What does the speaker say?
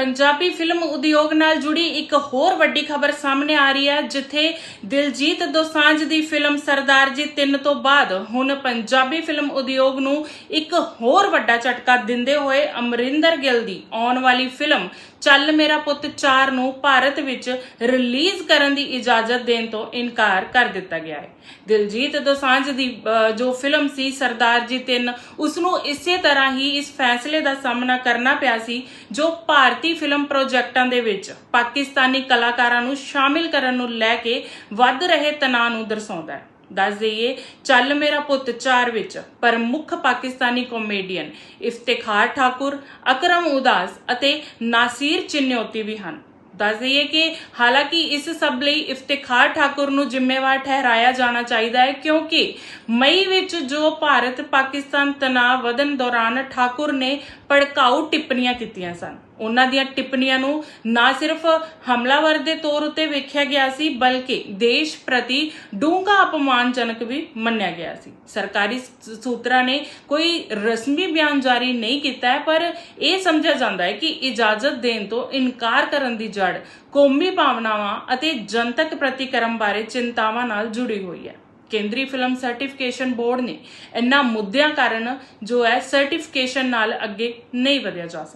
Punjabi film ਉਦਯੋਗ ਨਾਲ ਜੁੜੀ ਇੱਕ ਹੋਰ ਵੱਡੀ ਖਬਰ ਸਾਹਮਣੇ ਆ ਰਹੀ ਹੈ, ਜਿੱਥੇ ਦਿਲਜੀਤ ਦੋਸਾਂਝ ਦੀ ਫਿਲਮ ਸਰਦਾਰ ਜੀ 3 ਤੋਂ ਬਾਅਦ ਹੁਣ ਪੰਜਾਬੀ ਫਿਲਮ ਉਦਯੋਗ ਨੂੰ ਇੱਕ ਹੋਰ ਵੱਡਾ ਝਟਕਾ ਦਿੰਦੇ ਹੋਏ ਅਮਰਿੰਦਰ ਗਿੱਲ ਦੀ ਆਉਣ ਵਾਲੀ ਫਿਲਮ ਚੱਲ ਮੇਰਾ ਪੁੱਤ 4 ਨੂੰ ਭਾਰਤ ਵਿੱਚ ਰਿਲੀਜ਼ ਕਰਨ ਦੀ ਇਜਾਜ਼ਤ ਦੇਣ ਤੋਂ ਇਨਕਾਰ ਕਰ ਦਿੱਤਾ ਗਿਆ ਹੈ। ਦਿਲਜੀਤ ਦੋਸਾਂਝ ਦੀ ਜੋ ਫਿਲਮ ਸੀ ਸਰਦਾਰ ਜੀ 3 ਉਸ ਨੂੰ ਇਸੇ ਤਰ੍ਹਾਂ ਹੀ ਇਸ ਫੈਸਲੇ ਦਾ ਸਾਹਮਣਾ ਕਰਨਾ ਪਿਆ ਸੀ, ਜੋ ਭਾਰਤੀ ਫਿਲਮ ਪ੍ਰੋਜੈਕਟਾਂ ਦੇ ਵਿੱਚ ਪਾਕਿਸਤਾਨੀ ਕਲਾਕਾਰਾਂ ਨੂੰ ਸ਼ਾਮਿਲ ਕਰਨ ਨੂੰ ਲੈ ਕੇ ਵੱਧ ਰਹੇ ਤਣਾਅ ਨੂੰ ਦਰਸਾਉਂਦਾ ਹੈ। ਦੱਸ ਦਈਏ, ਚੱਲ ਮੇਰਾ ਪੁੱਤ 4 ਵਿੱਚ ਪ੍ਰਮੁੱਖ ਪਾਕਿਸਤਾਨੀ ਕਾਮੇਡੀਅਨ ਇਫਤਿਖਾਰ ਠਾਕੁਰ, ਅਕਰਮ ਉਦਾਸ ਅਤੇ ਨਾਸੀਰ ਚਿੰਨਿਓਤੀ ਵੀ ਹਨ। ਦੱਸ ਦਈਏ ਕਿ ਹਾਲਾਂਕਿ ਇਸ ਸਭ ਲਈ ਇਫਤਿਖਾਰ ਠਾਕੁਰ ਨੂੰ ਜ਼ਿੰਮੇਵਾਰ ਠਹਿਰਾਇਆ ਜਾਣਾ ਚਾਹੀਦਾ ਹੈ ਕਿਉਂਕਿ ਮਈ ਵਿੱਚ ਜੋ ਭਾਰਤ ਪਾਕਿਸਤਾਨ ਤਣਾਅ ਵਧਣ ਦੌਰਾਨ ਠਾਕੁਰ ਨੇ ਭੜਕਾਊ ਟਿੱਪਣੀਆਂ ਕੀਤੀਆਂ ਸਨ। ਉਹਨਾਂ ਦੀਆਂ ਟਿੱਪਣੀਆਂ ਨੂੰ ਨਾ ਸਿਰਫ ਹਮਲਾਵਰ ਦੇ ਤੌਰ ਉਤੇ ਵੇਖਿਆ ਗਿਆ ਸੀ, ਬਲਕਿ ਦੇਸ਼ ਪ੍ਰਤੀ ਡੂੰਘਾ ਅਪਮਾਨਜਨਕ ਵੀ ਮੰਨਿਆ ਗਿਆ ਸੀ। ਸਰਕਾਰੀ ਸੂਤਰਾਂ ਨੇ ਕੋਈ ਰਸਮੀ ਬਿਆਨ ਜਾਰੀ ਨਹੀਂ ਕੀਤਾ ਹੈ, ਪਰ ਇਹ ਸਮਝਿਆ ਜਾਂਦਾ ਹੈ ਕਿ ਇਜਾਜ਼ਤ ਦੇਣ ਤੋਂ ਇਨਕਾਰ ਕਰਨ ਦੀ ਜੜ ਕੌਮੀ ਭਾਵਨਾਵਾਂ ਅਤੇ ਜਨਤਕ ਪ੍ਰਤੀਕਰਮ ਬਾਰੇ ਚਿੰਤਾਵਾਂ ਨਾਲ ਜੁੜੀ ਹੋਈ ਹੈ। ਕੇਂਦਰੀ ਫਿਲਮ ਸਰਟੀਫਿਕੇਸ਼ਨ ਬੋਰਡ ਨੇ ਇਨ੍ਹਾਂ ਮੁੱਦਿਆਂ ਕਾਰਨ ਜੋ ਹੈ, ਸਰਟੀਫਿਕੇਸ਼ਨ ਨਾਲ ਅੱਗੇ ਨਹੀਂ ਵਧਿਆ ਜਾ ਸਕਦਾ